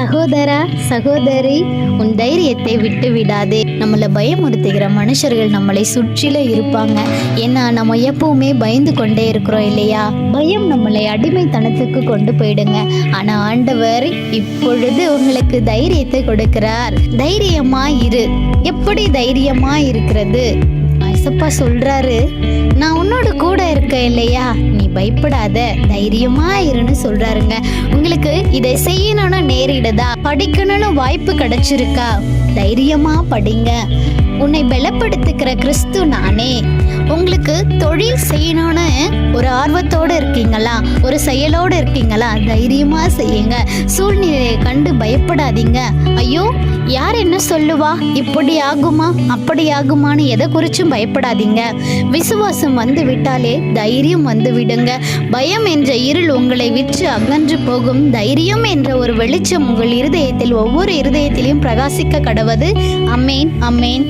சகோதரா சகோதரி உன் தைரியத்தை விட்டு விடாதே. நம்மளை பயமுறுத்துகிற மனுஷர்கள் நம்மளை சுற்றில இருப்பாங்க. ஏன்னா நம்ம எப்பவுமே பயந்து கொண்டே இருக்கிறோம் இல்லையா? பயம் நம்மளை அடிமைத்தனத்துக்கு கொண்டு போயிடுங்க. ஆனா ஆண்டவர் இப்பொழுது உங்களுக்கு தைரியத்தை கொடுக்கிறார். தைரியமா இரு. எப்படி தைரியமா இருக்கிறது? ஐசப்பா சொல்றாரு. நான் உன்னோட கூட இருக்கேன் இல்லையா? பயப்படாத தைரியமா இருன்னு சொல்றாருங்க. உங்களுக்கு இதை செய்யணும்னு நேரிடுதா? படிக்கணும்னு வாய்ப்பு கிடைச்சிருக்கா? தைரியமா படிங்க. உன்னை பலப்படுத்துகிற கிறிஸ்து நானே. உங்களுக்கு தொழில் செய்யணும்னு ஒரு ஆர்வத்தோடு இருக்கீங்களா? ஒரு செயலோடு இருக்கீங்களா? தைரியமா செய்யுங்க. சூழ்நிலையை கண்டு பயப்படாதீங்க. ஐயோ யார் என்ன சொல்லுவா? இப்படி ஆகுமா? அப்படி ஆகுமான்னு எதை குறிச்சும் பயப்படாதீங்க. விசுவாசம் வந்து விட்டாலே தைரியம் வந்து விடுங்க பயம் என்ற இருள் உங்களை விற்று அகன்று போகும். தைரியம் என்ற ஒரு வெளிச்சம் உங்கள் இருதயத்தில் ஒவ்வொரு இருதயத்திலையும் பிரகாசிக்க கடவது அம்மேன் அம்மேன்.